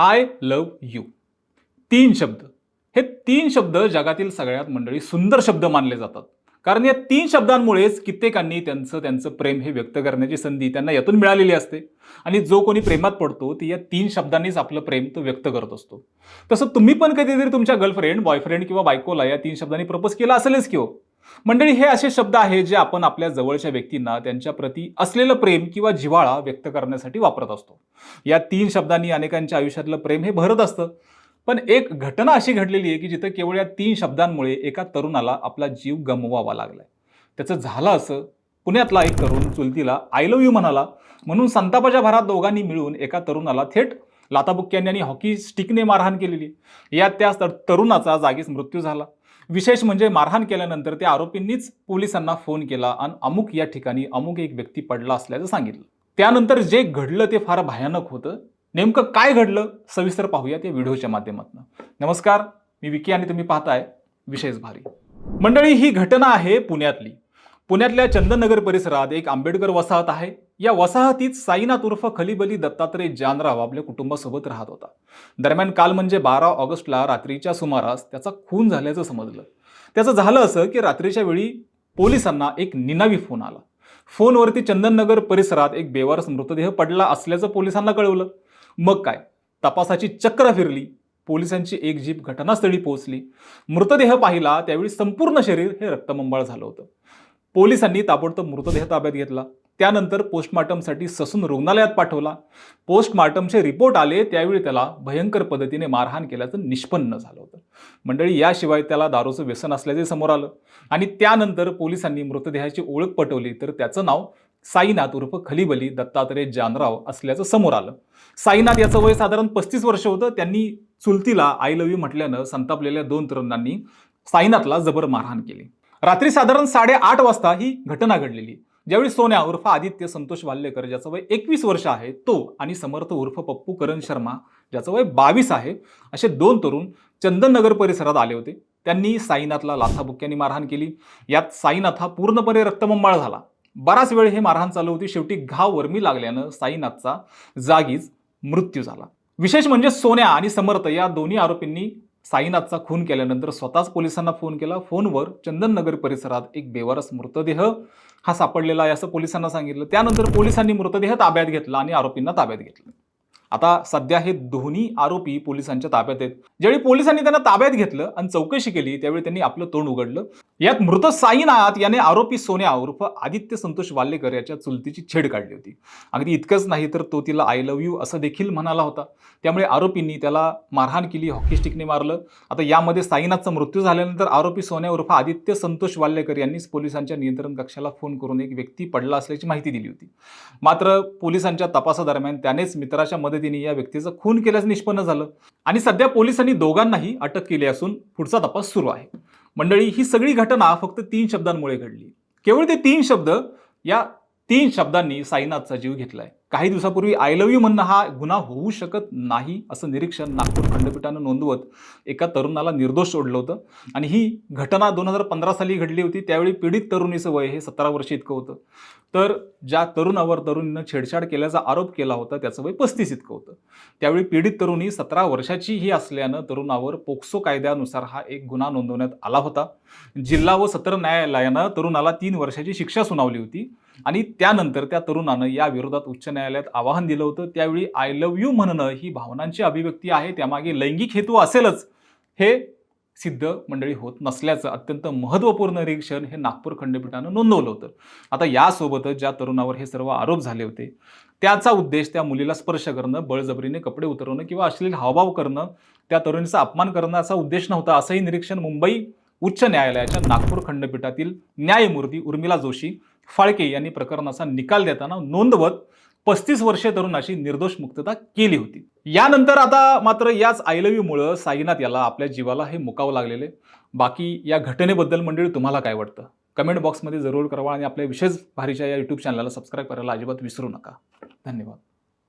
I love you. तीन शब्द. हे तीन शब्द जगातील सगळ्यात मंडळी सुंदर शब्द मानले जातात. कारण या तीन शब्दांमुळेच कित्येकांनी त्यांचं त्यांचं प्रेम हे व्यक्त करण्याची संधी त्यांना यातून मिळालेली असते. आणि जो कोणी प्रेमात पडतो ती या तीन शब्दांनीच आपलं प्रेम तो व्यक्त करत असतो. तसं तुम्ही पण कधीतरी तुमच्या गर्लफ्रेंड बॉयफ्रेंड किंवा बायकोला या तीन शब्दांनी प्रपोज केला असेलच की हो? मंडळी हे असे शब्द आहेत जे आपण आपल्या जवळच्या व्यक्तींना त्यांच्या प्रती असलेलं प्रेम किंवा जिव्हाळा व्यक्त करण्यासाठी वापरत असतो. या तीन शब्दांनी अनेकांच्या आयुष्यातलं प्रेम हे भरत असतं. पण एक घटना अशी घडलेली आहे की जिथं केवळ या तीन शब्दांमुळे एका तरुणाला आपला जीव गमवावा लागलाय. त्याचं झालं असं. पुण्यातला एक तरुण चुलतीला आय लव्ह यू म्हणाला. म्हणून संतापाच्या भरात दोघांनी मिळून एका तरुणाला थेट लाताबुक्क्यांनी आणि हॉकी स्टिकने मारहाण केलेली. यात त्या तरुणाचा जागीच मृत्यू झाला. विशेष म्हणजे मारहाण केल्यानंतर त्या आरोपींनीच पोलिसांना फोन केला आणि अमुक या ठिकाणी अमुक एक व्यक्ती पडला असल्याचं सांगितलं. त्यानंतर जे घडलं ते फार भयानक होतं. नेमकं काय घडलं सविस्तर पाहूया त्या व्हिडिओच्या माध्यमातून. नमस्कार मी विकी आणि तुम्ही पाहताय विशेष भारी. मंडळी ही घटना आहे पुण्यातली. पुण्यातल्या चंदननगर परिसरात एक आंबेडकर वसाहत आहे. या वसाहतीत साईनाथ उर्फ खलीबली दत्तात्रय जानराव आपल्या कुटुंबासोबत राहत होता. दरम्यान काल म्हणजे बारा ऑगस्टला रात्रीच्या सुमारास त्याचा खून झाल्याचं समजलं. त्याचं झालं असं की रात्रीच्या वेळी पोलिसांना एक निनावी फोन आला. फोनवरती चंदननगर परिसरात एक बेवारस मृतदेह पडला असल्याचं पोलिसांना कळवलं. मग काय? तपासाची चक्र फिरली. पोलिसांची एक जीप घटनास्थळी पोहोचली. मृतदेह पाहिला त्यावेळी संपूर्ण शरीर हे रक्तमंबाळ झालं होतं. पोलिसांनी ताबडतोब मृतदेह ताब्यात घेतला. त्यानंतर पोस्टमार्टमसाठी ससून रुग्णालयात पाठवला. पोस्टमार्टमचे रिपोर्ट आले त्यावेळी त्याला भयंकर पद्धतीने मारहाण केल्याचं निष्पन्न झालं होतं. मंडळी याशिवाय त्याला दारूचं व्यसन असल्याचे समोर आलं. आणि त्यानंतर पोलिसांनी मृतदेहाची ओळख पटवली तर त्याचं नाव साईनाथ उर्फ खलीबली दत्तात्रय जानराव असल्याचं समोर आलं. साईनाथ याचं वय साधारण पस्तीस वर्ष होतं. त्यांनी चुलतीला आय लव्ह यू म्हटल्यानं संतापलेल्या दोन तरुणांनी साईनाथला जबर मारहाण केली. रात्री साधारण साडेआठ वाजता ही घटना घडलेली. ज्यावेळी सोन्या उर्फ आदित्य संतोष वाल्लेकर ज्याचं वय एकवीस वर्ष आहे तो आणि समर्थ उर्फ पप्पू करण शर्मा ज्याचं वय बावीस आहे असे दोन तरुण चंदननगर परिसरात आले होते. त्यांनी साईनाथला लाथाबुक्क्यांनी मारहाण केली. यात साईनाथ हा पूर्णपणे रक्तमंबाळ झाला. बराच वेळ हे मारहाण चालू होती. शेवटी घाव वर्मी लागल्यानं साईनाथचा जागीच मृत्यू झाला. विशेष म्हणजे सोन्या आणि समर्थ या दोन्ही आरोपींनी साईनाथचा खून केल्यानंतर स्वतःच पोलिसांना फोन केला. फोनवर चंदननगर परिसरात एक बेवारस मृतदेह हा सापडलेला आहे असं पोलिसांना सांगितलं. त्यानंतर पोलिसांनी मृतदेह ताब्यात घेतला आणि आरोपींना ताब्यात घेतलं. आता सध्या हे दोन्ही आरोपी पोलिसांच्या ताब्यात आहेत. ज्यावेळी पोलिसांनी त्यांना ताब्यात घेतलं आणि चौकशी केली त्यावेळी त्यांनी आपलं तोंड उघडलं. यात मृत साईनाथ याने आरोपी सोन्या उर्फ आदित्य संतोष वाल्लेकर याच्या चुलतीची छेड काढली होती. अगदी इतकंच नाही तर तो तिला आय लव्ह यू असं देखील म्हणाला होता. त्यामुळे आरोपींनी त्याला मारहाण केली हॉकी स्टिकने मारलं. आता यामध्ये साईनाथचा मृत्यू झाल्यानंतर आरोपी सोन्या उर्फ आदित्य संतोष वाल्लेकर यांनीच पोलिसांच्या नियंत्रण कक्षाला फोन करून एक व्यक्ती पडला असल्याची माहिती दिली होती. मात्र पोलिसांच्या तपासादरम्यान त्यानेच मित्राच्या मदतीने या व्यक्तीचं खून केल्याचं निष्पन्न झालं. आणि सध्या पोलिसांनी दोघांनाही अटक केली असून पुढचा तपास सुरू आहे. मंडळी ही सगळी घटना फक्त तीन शब्दांमुळे घडली. केवळ ते तीन शब्द या तीन शब्दांनी साईनाथचा जीव घेतलाय. काही दिवसापूर्वी आय लव्ह यू म्हणणं हा गुन्हा होऊ शकत नाही असं निरीक्षण नागपूर खंडपीठानं नोंदवत एका तरुणाला निर्दोष सोडलं होतं. आणि ही घटना दोन हजार पंधरा साली घडली होती त्यावेळी पीडित तरुणीचं वय हे सतरा वर्ष इतकं होतं. तर ज्या तरुणावर तरुणीनं छेडछाड केल्याचा आरोप केला होता त्याचं वय पस्तीस इतकं होतं. त्यावेळी पीडित तरुणी सतरा वर्षाची ही असल्यानं तरुणावर पोक्सो कायद्यानुसार हा एक गुन्हा नोंदवण्यात आला होता. जिल्हा व सत्र न्यायालयानं तरुणाला तीन वर्षाची शिक्षा सुनावली होती. आणि त्यानंतर त्या तरुणानं या विरोधात उच्च न्यायालयात आवाहन दिलं होतं. त्यावेळी आय लव्ह यू म्हणणं ही भावनांची अभिव्यक्ती आहे. त्यामागे लैंगिक हेतू असेलच हे सिद्ध मंडळी होत नसल्याचं अत्यंत महत्त्वपूर्ण निरीक्षण हे नागपूर खंडपीठानं नोंदवलं होतं. आता यासोबतच ज्या तरुणावर हे सर्व आरोप झाले होते त्याचा उद्देश त्या मुलीला स्पर्श करणं बळजबरीने कपडे उतरवणं किंवा अश्लील हावभाव करणं त्या तरुणीचा अपमान करणं असा उद्देश नव्हता. असंही निरीक्षण मुंबई उच्च न्यायालयाच्या नागपूर खंडपीठातील न्यायमूर्ती उर्मिला जोशी फाळके यांनी प्रकरणाचा निकाल देताना नोंदवत पस्तीस वर्षे तरुणाची निर्दोष मुक्तता केली होती. यानंतर आता मात्र याच आयलवीमुळं साईनाथ याला आपल्या जीवाला हे मुकावं लागलेले. बाकी या घटनेबद्दल मंडळी तुम्हाला काय वाटतं? कमेंट बॉक्समध्ये जरूर करवा आणि आपल्या विशेष भारीच्या या यूट्यूब चॅनलला सबस्क्राईब करायला अजिबात विसरू नका. धन्यवाद.